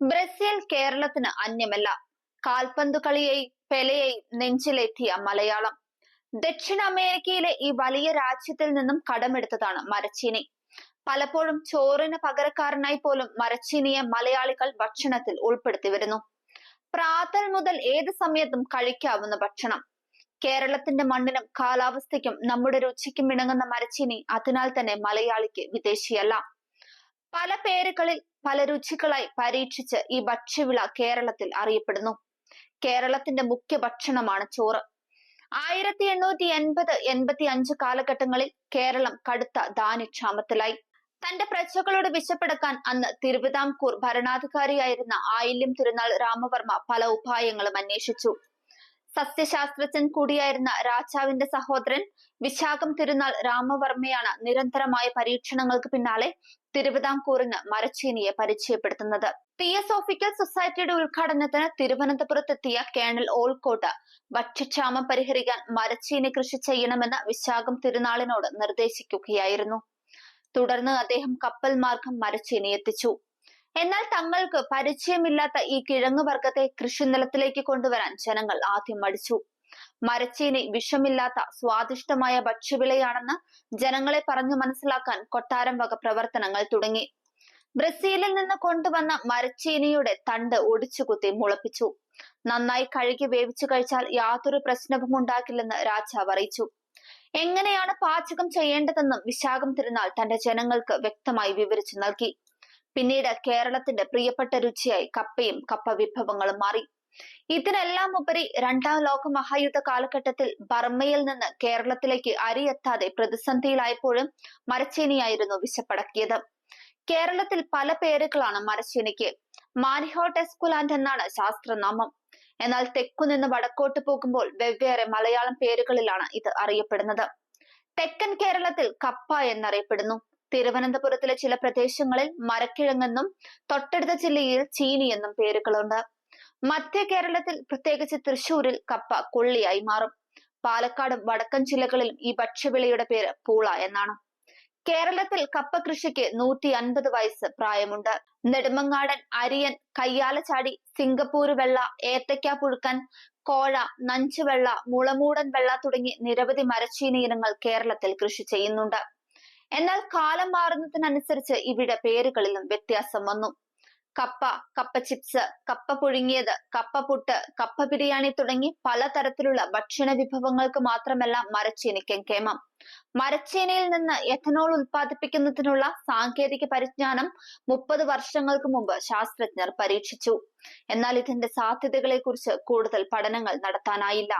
Brazil കേരളത്തിന് അന്യമല്ല. കാൽപന്തു കളിയെയും പെലയെയും നെഞ്ചിലെത്തിയ മലയാളം. ദക്ഷിണ അമേരിക്കയിലെ ഈ വലിയ രാജ്യത്തിൽ നിന്നും കടമെടുത്തതാണ് മരച്ചീനി. പലപ്പോഴും ചോറിന് പകരക്കാരനായി പോലും മരച്ചീനിയെ മലയാളികൾ ഭക്ഷണത്തിൽ ഉൾപ്പെടുത്തി വരുന്നു പ്രാതൽ മുതൽ ഏത് സമയത്തും കഴിക്കാവുന്ന ഭക്ഷണം. കേരളത്തിന്റെ മണ്ണിനും കാലാവസ്ഥയ്ക്കും നമ്മുടെ രുചിക്കും ഇണങ്ങുന്ന മരച്ചീനി അതിനാൽ തന്നെ മലയാളിക്ക് വിദേശിയല്ല. പല പേരുകളിൽ പല രുചികളായി പരീക്ഷിച്ച് ഈ ഭക്ഷ്യവിള കേരളത്തിൽ അറിയപ്പെടുന്നു. കേരളത്തിന്റെ മുഖ്യ ഭക്ഷണമാണ് ചോറ്. ആയിരത്തി എണ്ണൂറ്റി എൺപത് എൺപത്തി അഞ്ച് കാലഘട്ടങ്ങളിൽ കേരളം കടുത്ത ധാന്യക്ഷാമത്തിലായി. തന്റെ പ്രജകളുടെ വിശപ്പെടുക്കാൻ അന്ന് തിരുവിതാംകൂർ ഭരണാധികാരിയായിരുന്ന ആയില്യം തിരുനാൾ രാമവർമ്മ പല ഉപായങ്ങളും അന്വേഷിച്ചു. സസ്യശാസ്ത്രജ്ഞൻ കൂടിയായിരുന്ന രാജാവിന്റെ സഹോദരൻ വിശാഖം തിരുനാൾ രാമവർമ്മയാണ് നിരന്തരമായ പരീക്ഷണങ്ങൾക്ക് പിന്നാലെ തിരുവിതാംകൂറിന് മരച്ചീനിയെ പരിചയപ്പെടുത്തുന്നത്. തിയസോഫിക്കൽ സൊസൈറ്റിയുടെ ഉദ്ഘാടനത്തിന് തിരുവനന്തപുരത്തെത്തിയ കേണൽ ഓൾക്കോട്ട് ഭക്ഷ്യക്ഷാമം പരിഹരിക്കാൻ മരച്ചീനി കൃഷി ചെയ്യണമെന്ന് വിശാഖം തിരുനാളിനോട് നിർദ്ദേശിക്കുകയായിരുന്നു. തുടർന്ന് അദ്ദേഹം കപ്പൽ മാർഗം മരച്ചീനി എത്തിച്ചു. എന്നാൽ തങ്ങൾക്ക് പരിചയമില്ലാത്ത ഈ കിഴങ്ങ് വർഗത്തെ കൃഷിനിലത്തിലേക്ക് കൊണ്ടുവരാൻ ജനങ്ങൾ ആദ്യം മടിച്ചു. മരച്ചീനി വിഷമില്ലാത്ത സ്വാദിഷ്ടമായ ഭക്ഷ്യവിളയാണെന്ന് ജനങ്ങളെ പറഞ്ഞു മനസ്സിലാക്കാൻ കൊട്ടാരം വക പ്രവർത്തനങ്ങൾ തുടങ്ങി. ബ്രസീലിൽ നിന്ന് കൊണ്ടുവന്ന മരച്ചീനിയുടെ തണ്ട് ഒടിച്ചുകുത്തി മുളപ്പിച്ചു. നന്നായി കഴുകി വേവിച്ചു കഴിച്ചാൽ യാതൊരു പ്രശ്നവും ഉണ്ടാക്കില്ലെന്ന് രാജാവ് അറിയിച്ചു. എങ്ങനെയാണ് പാചകം ചെയ്യേണ്ടതെന്നും വിശാഖം തിരുനാൾ തന്റെ ജനങ്ങൾക്ക് വ്യക്തമായി വിവരിച്ചു നൽകി. പിന്നീട് കേരളത്തിന്റെ പ്രിയപ്പെട്ട രുചിയായി കപ്പയും കപ്പ വിഭവങ്ങളും മാറി. ഇതിനെല്ലാം ഉപരി രണ്ടാം ലോക മഹായുദ്ധ കാലഘട്ടത്തിൽ ബർമ്മയിൽ നിന്ന് കേരളത്തിലേക്ക് അരി എത്താതെ പ്രതിസന്ധിയിലായപ്പോഴും മരച്ചേനിയായിരുന്നു വിശപ്പടക്കിയത്. കേരളത്തിൽ പല പേരുകളാണ് മരച്ചേനിക്ക്. മാനിഹോട്ട് എസ്കുലാൻഡ് എന്നാണ് ശാസ്ത്രനാമം. എന്നാൽ തെക്കു നിന്ന് വടക്കോട്ട് പോകുമ്പോൾ വെവ്വേറെ മലയാളം പേരുകളിലാണ് ഇത് അറിയപ്പെടുന്നത്. തെക്കൻ കേരളത്തിൽ കപ്പ എന്നറിയപ്പെടുന്നു. തിരുവനന്തപുരത്തിലെ ചില പ്രദേശങ്ങളിൽ മരക്കിഴങ്ങെന്നും തൊട്ടടുത്ത ജില്ലയിൽ ചീനി എന്നും പേരുകളുണ്ട്. മധ്യ കേരളത്തിൽ പ്രത്യേകിച്ച് തൃശൂരിൽ കപ്പ കൊള്ളിയായി മാറും. പാലക്കാടും വടക്കൻ ജില്ലകളിലും ഈ ഭക്ഷ്യവിളയുടെ പേര് പൂള എന്നാണ്. കേരളത്തിൽ കപ്പ കൃഷിക്ക് നൂറ്റി അൻപത് വയസ്സ് പ്രായമുണ്ട്. നെടുമങ്ങാടൻ അരിയൻ കയ്യാലച്ചാടി സിംഗപ്പൂർ വെള്ള ഏത്തക്ക പുഴുക്കൻ കോഴ നഞ്ചുവെള്ള മുളമൂടൻ വെള്ള തുടങ്ങി നിരവധി മരച്ചീനി ഇനങ്ങൾ കേരളത്തിൽ കൃഷി ചെയ്യുന്നുണ്ട്. എന്നാൽ കാലം മാറുന്നതിനനുസരിച്ച് ഇവിടെ പേരുകളിലും വ്യത്യാസം വന്നു. കപ്പ കപ്പ ചിപ്സ് കപ്പ പുഴുങ്ങിയത് കപ്പ പുട്ട് കപ്പ ബിരിയാണി തുടങ്ങി പലതരത്തിലുള്ള ഭക്ഷണ വിഭവങ്ങൾക്ക് മാത്രമല്ല മരച്ചീനിക്കൻ കേമം. മരച്ചീനിയിൽ നിന്ന് എഥനോൾ ഉൽപ്പാദിപ്പിക്കുന്നതിനുള്ള സാങ്കേതിക പരിജ്ഞാനം മുപ്പത് വർഷങ്ങൾക്ക് മുമ്പ് ശാസ്ത്രജ്ഞർ പരീക്ഷിച്ചു. എന്നാൽ ഇതിന്റെ സാധ്യതകളെ കുറിച്ച് കൂടുതൽ പഠനങ്ങൾ നടത്താനായില്ല.